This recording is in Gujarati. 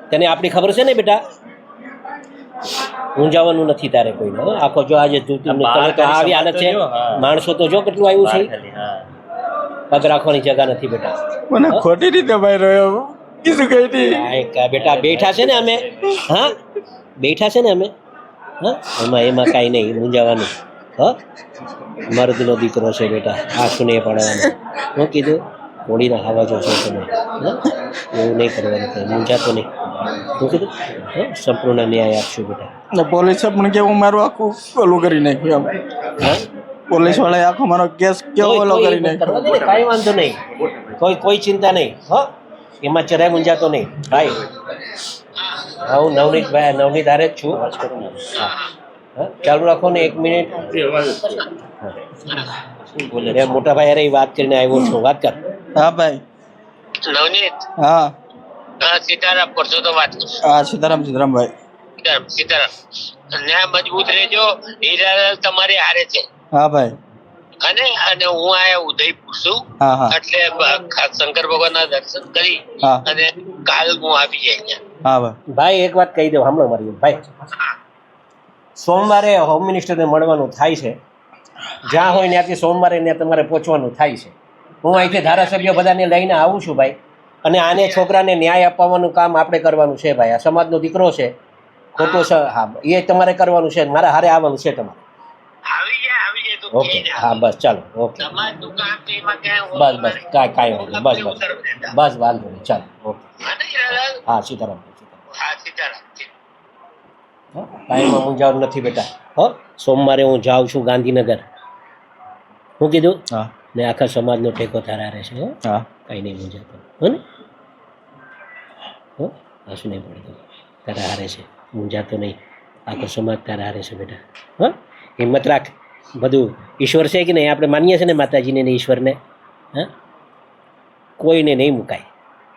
તને આપણી ખબર છે ને બેટા? ઊંઝાવાનું નથી તારે કોઈને આખો જો આજે આવી હાલત છે. માણસો તો જો કેટલું આવ્યું છે. પગ રાખવાની જગા નથી બેટા. મને ખોટી રીતે ભાઈ રહ્યો કીધું કઈ બેટા બેઠા છે ને અમે. હા? બેઠા છે ને અમે? હા? એમાં એમાં કાંઈ નહીં મૂંઝાવાનું હા? મર્દનો દીકરો છે બેટા. આંસુ નહીં પડવાનું હું કીધું? હોળીના ખાવા જોશો તમે એવું નહીં કરવાનું કંઈ મૂંઝાતો નહીં. હું કીધું? હા? સંપૂર્ણ ન્યાય આપશું બેટા. ને પોલીસે પણ કેવું મારું આખું ઓલું કરી નાખ્યું એમ. હા? પોલીસવાળા આખો મારો કેસ કેવો ઓલો કરી નાખ્યો. કાંઈ વાંધો નહીં. કોઈ કોઈ ચિંતા નહીં હો? એમાં જરાય મૂંઝાતો નહીં. ભાઈ. હા હું નવનીત ભાઈ નવનીત આરે જ છું. હા. હા? ચાલુ રાખો ને એક મિનિટ. મોટા ભાઈ અરે વાત કરીને આવ્યો છું. વાત કર. હા ભાઈ. નવનીત? હા. હા, સીતારામ કરશો તો વાત કરશો. હા સીતારામ સીતારામ ભાઈ. સીતારામ સીતારામ. ન્યાય મજબૂત રહેજો હીરાલાલ તમારી હારે છે. હા ભાઈ. અને અને હું આયા ઉદયપુર છું. એટલે શંકર ભગવાન ભગવાનના દર્શન કરી અને કાલ હું આવી જાય અહીંયા. હા ભાઈ. ભાઈ એક વાત કહી દઉં હમણાં મારી ભાઈ. સોમવારે હોમ મિનિસ્ટરને મળવાનું થાય છે. જ્યાં હોય ત્યાંથી સોમવારે ત્યાં તમારે પહોંચવાનું થાય છે. હું અહીંથી ધારાસભ્ય બધાને લઈને આવું છું ભાઈ. અને આને છોકરાને ન્યાય અપાવવાનું કામ આપણે કરવાનું છે ભાઈ. આ સમાજનો દીકરો છે. ખોટો છે હા એ તમારે કરવાનું છે મારા હારે આવવાનું છે તમારે. આવી જાય આવી જાય તો ઓકે. હા બસ ચાલો. ઓકે. બસ બસ કાંઈ કાંઈ વાંધો નહીં. બસ બસ. બસ વાંધો નહીં. ચાલો ઓકે. હા સીતારામ. સીતારામ. હું સીતારામ કાંઈમાં નથી બેટા. હો સોમવારે હું જાઉં છું ગાંધીનગર. હું કીધું? હા. ને આખા સમાજનો ટેકો તારા છે હો. હા. કંઈ નહીં મૂંઝાતો હો ને? હો? આંસુ નહીં પડતો તારા હારે છે. મૂંઝાતો નહીં. આખો સમાજ તારા હારે છે બેટા. હા? હિંમત રાખ. બધું ઈશ્વર છે કે નહીં? આપણે માનીએ છીએ ને માતાજીને ને ઈશ્વરને. હા? કોઈને નહીં મુકાય.